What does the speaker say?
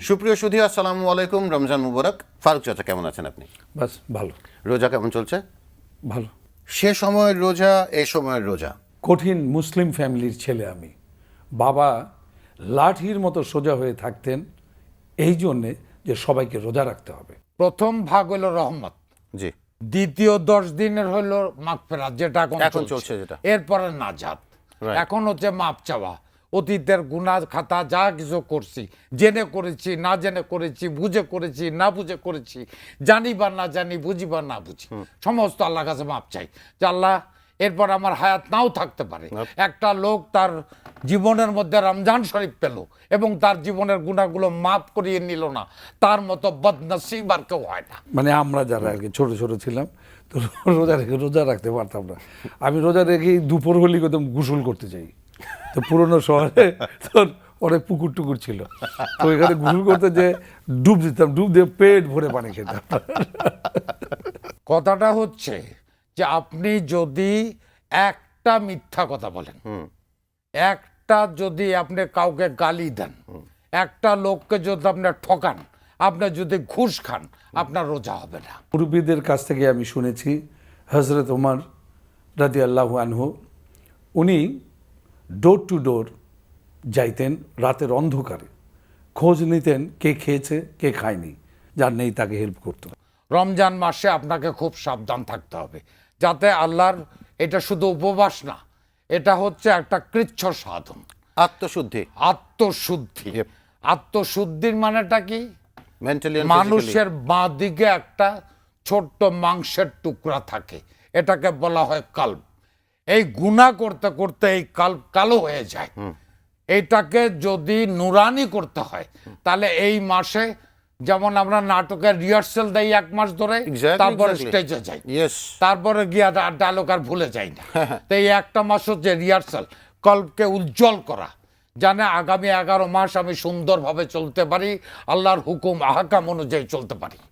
সুপ্রিয় সুধী আসসালামু আলাইকুম। রমজান মুবারক। ফারুক চাচা কেমন আছেন আপনি? বাস ভালো। রোজা কেমন চলছে? ভালো। সে সময়ের রোজা এ সময়ের রোজা। কঠিন মুসলিম ফ্যামিলির ছেলে আমি। বাবা লাঠির মতো সোজা হয়ে থাকতেন এই জন্যে যে সবাইকে রোজা রাখতে হবে। প্রথম ভাগ হলো রহমত। জি। দ্বিতীয় দশ দিনের হলো মাগফেরাত যেটা এখন এখন চলছে। যেটা। এরপরে নাজাত। এখন হচ্ছে মাপ চাওয়া। অতীতের গুণা খাতা যা কিছু করছি জেনে করেছি না জেনে করেছি বুঝে করেছি না বুঝে করেছি জানি বা না জানি বুঝি বা না বুঝি। সমস্ত আল্লাহ কাছে মাপ চাই যে আল্লাহ এরপর আমার হায়াত নাও থাকতে পারে। একটা লোক তার জীবনের মধ্যে রমজান শরীফ পেল এবং তার জীবনের গুণাগুলো মাপ করিয়ে নিল না তার মতো বদনসিব আর কেউ হয় না। মানে আমরা যারা আর কি ছোটো ছোটো ছিলাম তো রোজা রেখে রোজা রাখতে পারতাম না। আমি রোজা রেখেই দুপুর হলি একদম গোসল করতে যাই। তো পুরনো শহরে তোর অনেক পুকুর টুকুর ছিল। তো এখানে গোসল করতে যে ডুব দিতাম ডুব দিয়ে পেট ভরে পানি খেতাম। কথাটা হচ্ছে যে আপনি যদি একটা মিথ্যা কথা বলেন একটা যদি আপনি কাউকে গালি দেন একটা লোককে যদি আপনি ঠকান আপনি যদি ঘুষ খান আপনার রোজা হবে না। মুরব্বীদের কাছ থেকে আমি শুনেছি হজরত ওমর রাদি আল্লাহ আনহু উনি ডোর টু ডোর যাইতেন রাতের অন্ধকারে। খোঁজ নিতেন কে খেয়েছে কে খায়নি যার নেই তাকে হেল্প করতো। রমজান মাসে আপনাকে খুব সাবধান থাকতে হবে যাতে আল্লাহর এটা শুধু উপবাস না এটা হচ্ছে একটা কৃচ্ছ সাধন। আত্মশুদ্ধি। আত্মশুদ্ধি। আত্মশুদ্ধির মানেটা কি? মানুষের বাঁ দিকে একটা ছোট্ট মাংসের টুকরা থাকে এটাকে বলা হয় কাল্প। এই গুণা করতে করতে এই কাল্প কালো হয়ে যায়। এইটাকে যদি নুরানি করতে হয় তাহলে এই মাসে যেমন আমরা নাটকের রিহার্সেল দেই এক মাস ধরে তারপরে স্টেজে যাই। তারপরে গিয়া ডায়লগ আর ভুলে যাই না। তো এই একটা মাস হচ্ছে রিহার্সেল কল্পকে উজ্জ্বল করা। জানে আগামী এগারো মাস আমি সুন্দরভাবে চলতে পারি আল্লাহর হুকুম আহাকাম অনুযায়ী চলতে পারি।